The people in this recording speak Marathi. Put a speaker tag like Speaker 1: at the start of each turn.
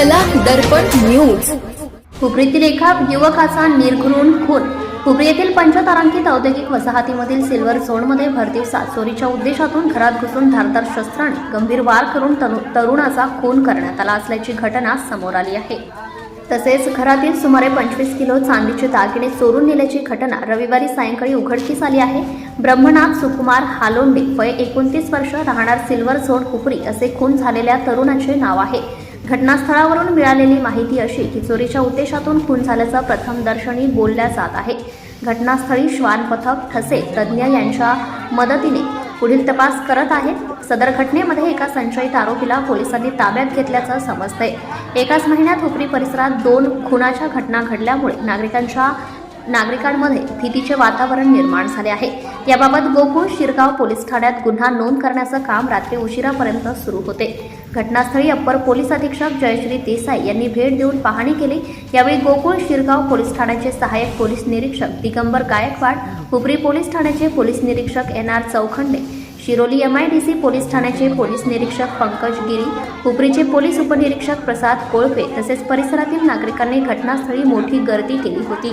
Speaker 1: कला दर्पण न्यूज.
Speaker 2: हुपरीतील एका युवकाचा निर्घृण खून. हुपरी येथील पंचतारांकित औद्योगिक वसाहतीमधील सिल्वर झोनमध्ये भर दिवसात चोरीच्या उद्देशातून घरात घुसून धारदार शस्त्राने गंभीर वार करून तनु- तरुणाचा खून करण्यात आला असल्याची घटना समोर आली आहे. तसेच घरातील सुमारे पंचवीस किलो चांदीचे दागिने चोरून नेल्याची घटना रविवारी सायंकाळी उघडकीस आली आहे. ब्रह्मनाथ सुकुमार हालोंडे वय एकोणतीस वर्ष राहणार सिल्वर झोन हुपरी असे खून झालेल्या तरुणाचे नाव आहे. घटनास्थळावरून मिळालेली माहिती अशी की चोरीच्या उद्देशातून खून झाल्याचं प्रथमदर्शनी बोलल्या जात आहे. घटनास्थळी श्वान पथक ठसे तज्ज्ञ यांच्या मदतीने पुढील तपास करत आहेत. सदर घटनेमध्ये एका संशयित आरोपीला पोलिसांनी ताब्यात घेतल्याचं समजतंय. एकाच महिन्यात हुपरी परिसरात दोन खुनाच्या घटना घडल्यामुळे नागरिकांच्या नागरिकांमध्ये भीतीचे वातावरण निर्माण झाले आहे. याबाबत गोकुळ शिरगाव पोलीस ठाण्यात गुन्हा नोंद करण्याचं काम रात्री उशिरापर्यंत सुरू होते. घटनास्थळी अप्पर पोलीस अधीक्षक जयश्री देसाई यांनी भेट देऊन पाहणी केली. यावेळी गोकुळ शिरगाव पोलीस ठाण्याचे सहाय्यक पोलीस निरीक्षक दिगंबर गायकवाड हुपरी पोलीस ठाण्याचे पोलीस निरीक्षक N R Chaukhande Shiroli M I D C police ठाण्याचे पोलीस निरीक्षक पंकज गिरी हुपरीचे पोलीस उपनिरीक्षक प्रसाद कोळपे तसेच परिसरातील नागरिकांनी घटनास्थळी मोठी गर्दी केली होती.